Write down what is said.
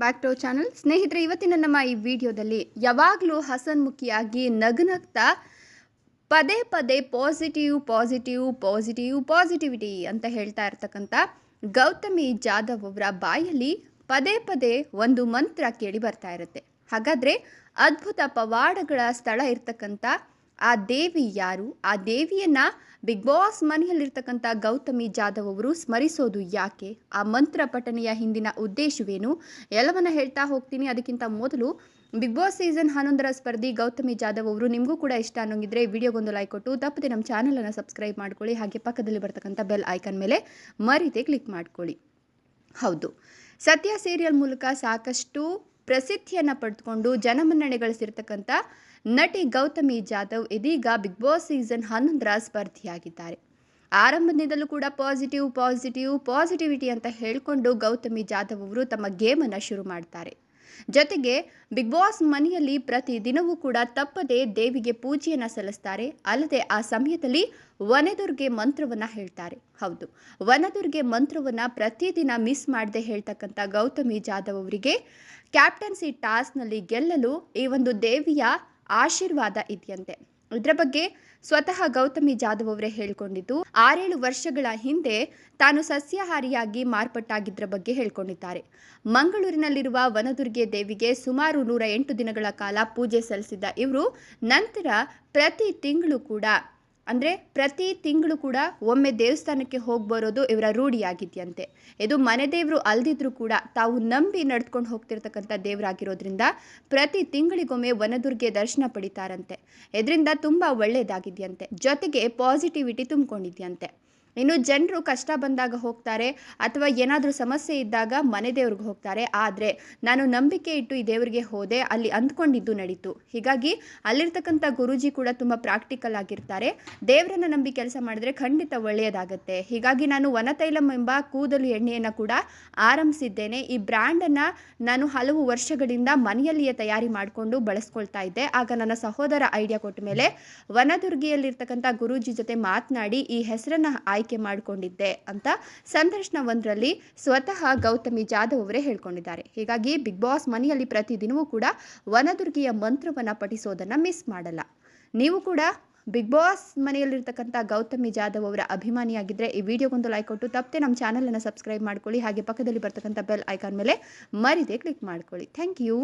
Back to channel ಸ್ನೇಹಿತರೆ, ಇವತ್ತಿನ ನಮ್ಮ ಈ ವಿಡಿಯೋದಲ್ಲಿ ಯಾವಾಗಲೂ ಹಸನ್ಮುಖಿಯಾಗಿ ನಗ್ನಗ್ತಾ ಪದೇ ಪದೇ ಪಾಸಿಟಿವ್ ಪಾಸಿಟಿವ್ ಪಾಸಿಟಿವ್ ಪಾಸಿಟಿವಿಟಿ ಅಂತ ಹೇಳ್ತಾ ಇರ್ತಕ್ಕಂಥ ಗೌತಮಿ ಜಾಧವ್ ಅವರ ಬಾಯಲ್ಲಿ ಪದೇ ಪದೇ ಒಂದು ಮಂತ್ರ ಕೇಳಿ ಬರ್ತಾ ಇರುತ್ತೆ. ಹಾಗಾದರೆ ಅದ್ಭುತ ಪವಾಡಗಳ ಸ್ಥಳ ಇರ್ತಕ್ಕಂಥ ಆ ದೇವಿ ಯಾರು? ಆ ದೇವಿಯನ್ನ ಬಿಗ್ ಬಾಸ್ ಮನೆಯಲ್ಲಿರ್ತಕ್ಕಂಥ ಗೌತಮಿ ಜಾಧವ್ ಅವರು ಸ್ಮರಿಸೋದು ಯಾಕೆ? ಆ ಮಂತ್ರ ಪಠನೆಯ ಹಿಂದಿನ ಉದ್ದೇಶವೇನು? ಎಲ್ಲವನ್ನ ಹೇಳ್ತಾ ಹೋಗ್ತೀನಿ. ಅದಕ್ಕಿಂತ ಮೊದಲು ಬಿಗ್ ಬಾಸ್ ಸೀಸನ್ ಹನ್ನೊಂದರ ಸ್ಪರ್ಧಿ ಗೌತಮಿ ಜಾಧವ್ ಅವರು ನಿಮಗೂ ಕೂಡ ಇಷ್ಟ ಅನ್ನೋಂಗಿದ್ರೆ ವಿಡಿಯೋಗೊಂದು ಲೈಕ್ ಕೊಟ್ಟು, ತಪ್ಪದೆ ನಮ್ಮ ಚಾನಲನ್ನು ಸಬ್ಸ್ಕ್ರೈಬ್ ಮಾಡ್ಕೊಳ್ಳಿ. ಹಾಗೆ ಪಕ್ಕದಲ್ಲಿ ಬರ್ತಕ್ಕಂಥ ಬೆಲ್ ಐಕನ್ ಮೇಲೆ ಮರಿದೆ ಕ್ಲಿಕ್ ಮಾಡ್ಕೊಳ್ಳಿ. ಹೌದು. ಸತ್ಯ ಸೀರಿಯಲ್ ಮೂಲಕ ಸಾಕಷ್ಟು ಪ್ರಸಿದ್ಧಿಯನ್ನು ಪಡೆದುಕೊಂಡು ಜನಮನ್ನಣೆ ಗಳಿಸಿರ್ತಕ್ಕಂಥ ನಟಿ ಗೌತಮಿ ಜಾಧವ್ ಇದೀಗ ಬಿಗ್ ಬಾಸ್ ಸೀಸನ್ ಹನ್ನೊಂದರ ಸ್ಪರ್ಧಿಯಾಗಿದ್ದಾರೆ. ಆರಂಭದಿಂದಲೂ ಕೂಡ ಪಾಸಿಟಿವ್ ಪಾಸಿಟಿವ್, ಪಾಸಿಟಿವಿಟಿ ಅಂತ ಹೇಳಿಕೊಂಡು ಗೌತಮಿ ಜಾಧವ್ ಅವರು ತಮ್ಮ ಗೇಮನ್ನು ಶುರು ಮಾಡ್ತಾರೆ. ಜೊತೆಗೆ ಬಿಗ್ ಬಾಸ್ ಮನೆಯಲ್ಲಿ ಪ್ರತಿ ದಿನವೂ ಕೂಡ ತಪ್ಪದೆ ದೇವಿಗೆ ಪೂಜೆಯನ್ನು ಸಲ್ಲಿಸ್ತಾರೆ. ಅಲ್ಲದೆ ಆ ಸಮಯದಲ್ಲಿ ವನದುರ್ಗೆ ಮಂತ್ರವನ್ನ ಹೇಳ್ತಾರೆ. ಹೌದು, ವನದುರ್ಗೆ ಮಂತ್ರವನ್ನ ಪ್ರತಿದಿನ ಮಿಸ್ ಮಾಡದೆ ಹೇಳ್ತಕ್ಕಂಥ ಗೌತಮಿ ಜಾಧವ್ ಅವರಿಗೆ ಕ್ಯಾಪ್ಟನ್ಸಿ ಟಾಸ್ಕ್ನಲ್ಲಿ ಗೆಲ್ಲಲು ಈ ಒಂದು ದೇವಿಯ ಆಶೀರ್ವಾದ ಇದೆಯಂತೆ. ಇದರ ಬಗ್ಗೆ ಸ್ವತಃ ಗೌತಮಿ ಜಾಧವ್ ಅವರೇ ಹೇಳ್ಕೊಂಡಿದ್ದು, ಆರೇಳು ವರ್ಷಗಳ ಹಿಂದೆ ತಾನು ಸಸ್ಯಾಹಾರಿಯಾಗಿ ಮಾರ್ಪಟ್ಟಾಗಿದ್ದರ ಬಗ್ಗೆ ಹೇಳ್ಕೊಂಡಿದ್ದಾರೆ. ಮಂಗಳೂರಿನಲ್ಲಿರುವ ವನದುರ್ಗೆ ದೇವಿಗೆ ಸುಮಾರು ನೂರ ಎಂಟು ದಿನಗಳ ಕಾಲ ಪೂಜೆ ಸಲ್ಲಿಸಿದ್ದ ಇವರು, ನಂತರ ಪ್ರತಿ ತಿಂಗಳು ಕೂಡ ಅಂದರೆ ಪ್ರತಿ ತಿಂಗಳು ಕೂಡ ಒಮ್ಮೆ ದೇವಸ್ಥಾನಕ್ಕೆ ಹೋಗಿ ಬರೋದು ಇವರ ರೂಢಿಯಾಗಿದೆಯಂತೆ. ಇದು ಮನೆ ದೇವರು ಅಲ್ದಿದ್ರು ಕೂಡ ತಾವು ನಂಬಿ ನಡ್ಕೊಂಡು ಹೋಗ್ತಿರ್ತಕ್ಕಂಥ ದೇವರಾಗಿರೋದ್ರಿಂದ ಪ್ರತಿ ತಿಂಗಳಿಗೊಮ್ಮೆ ವನದುರ್ಗೆ ದರ್ಶನ ಪಡಿತಾರಂತೆ. ಇದರಿಂದ ತುಂಬ ಒಳ್ಳೆಯದಾಗಿದೆಯಂತೆ ಜೊತೆಗೆ ಪಾಸಿಟಿವಿಟಿ ತುಂಬಿಕೊಂಡಿದೆಯಂತೆ. ಇನ್ನು ಜನರು ಕಷ್ಟ ಬಂದಾಗ ಹೋಗ್ತಾರೆ ಅಥವಾ ಏನಾದರೂ ಸಮಸ್ಯೆ ಇದ್ದಾಗ ಮನೆ ದೇವ್ರಿಗೆ ಹೋಗ್ತಾರೆ. ಆದರೆ ನಾನು ನಂಬಿಕೆ ಇಟ್ಟು ಈ ದೇವರಿಗೆ ಹೋದೆ, ಅಲ್ಲಿ ಅಂದ್ಕೊಂಡಿದ್ದು ನಡೀತು. ಹೀಗಾಗಿ ಅಲ್ಲಿರ್ತಕ್ಕಂಥ ಗುರೂಜಿ ಕೂಡ ತುಂಬ ಪ್ರಾಕ್ಟಿಕಲ್ ಆಗಿರ್ತಾರೆ. ದೇವರನ್ನ ನಂಬಿ ಕೆಲಸ ಮಾಡಿದ್ರೆ ಖಂಡಿತ ಒಳ್ಳೆಯದಾಗತ್ತೆ. ಹೀಗಾಗಿ ನಾನು ವನತೈಲಂ ಎಂಬ ಕೂದಲು ಎಣ್ಣೆಯನ್ನು ಕೂಡ ಆರಂಭಿಸಿದ್ದೇನೆ. ಈ ಬ್ರ್ಯಾಂಡನ್ನು ನಾನು ಹಲವು ವರ್ಷಗಳಿಂದ ಮನೆಯಲ್ಲಿಯೇ ತಯಾರಿ ಮಾಡಿಕೊಂಡು ಬಳಸ್ಕೊಳ್ತಾ ಇದ್ದೆ. ಆಗ ನನ್ನ ಸಹೋದರ ಐಡಿಯಾ ಕೊಟ್ಟ ಮೇಲೆ ವನದುರ್ಗಿಯಲ್ಲಿರ್ತಕ್ಕಂಥ ಗುರುಜಿ ಜೊತೆ ಮಾತನಾಡಿ ಈ ಹೆಸರನ್ನು ಆಯ್ಕೆ ಮಾಡಿಕೊಂಡಿದ್ದೆ ಅಂತ ಸಂದರ್ಶನ ಒಂದರಲ್ಲಿ ಸ್ವತಃ ಗೌತಮಿ ಜಾಧವ್ ಅವರೇ ಹೇಳ್ಕೊಂಡಿದ್ದಾರೆ. ಹೀಗಾಗಿ ಬಿಗ್ ಬಾಸ್ ಮನೆಯಲ್ಲಿ ಪ್ರತಿದಿನವೂ ಕೂಡ ವನದುರ್ಗಿಯ ಮಂತ್ರವನ್ನು ಪಠಿಸೋದನ್ನು ಮಿಸ್ ಮಾಡಲ್ಲ. ನೀವು ಕೂಡ ಬಿಗ್ ಬಾಸ್ ಮನೆಯಲ್ಲಿರ್ತಕ್ಕಂಥ ಗೌತಮಿ ಜಾಧವ್ ಅವರ ಅಭಿಮಾನಿಯಾಗಿದ್ದರೆ ಈ ವಿಡಿಯೋಗೊಂದು ಲೈಕ್ ಕೊಟ್ಟು ತಪ್ಪದೆ ನಮ್ಮ ಚಾನಲನ್ನು ಸಬ್ಸ್ಕ್ರೈಬ್ ಮಾಡ್ಕೊಳ್ಳಿ. ಹಾಗೆ ಪಕ್ಕದಲ್ಲಿ ಬರ್ತಕ್ಕಂಥ ಬೆಲ್ ಐಕಾನ್ ಮೇಲೆ ಮರಿದೆ ಕ್ಲಿಕ್ ಮಾಡ್ಕೊಳ್ಳಿ. Thank you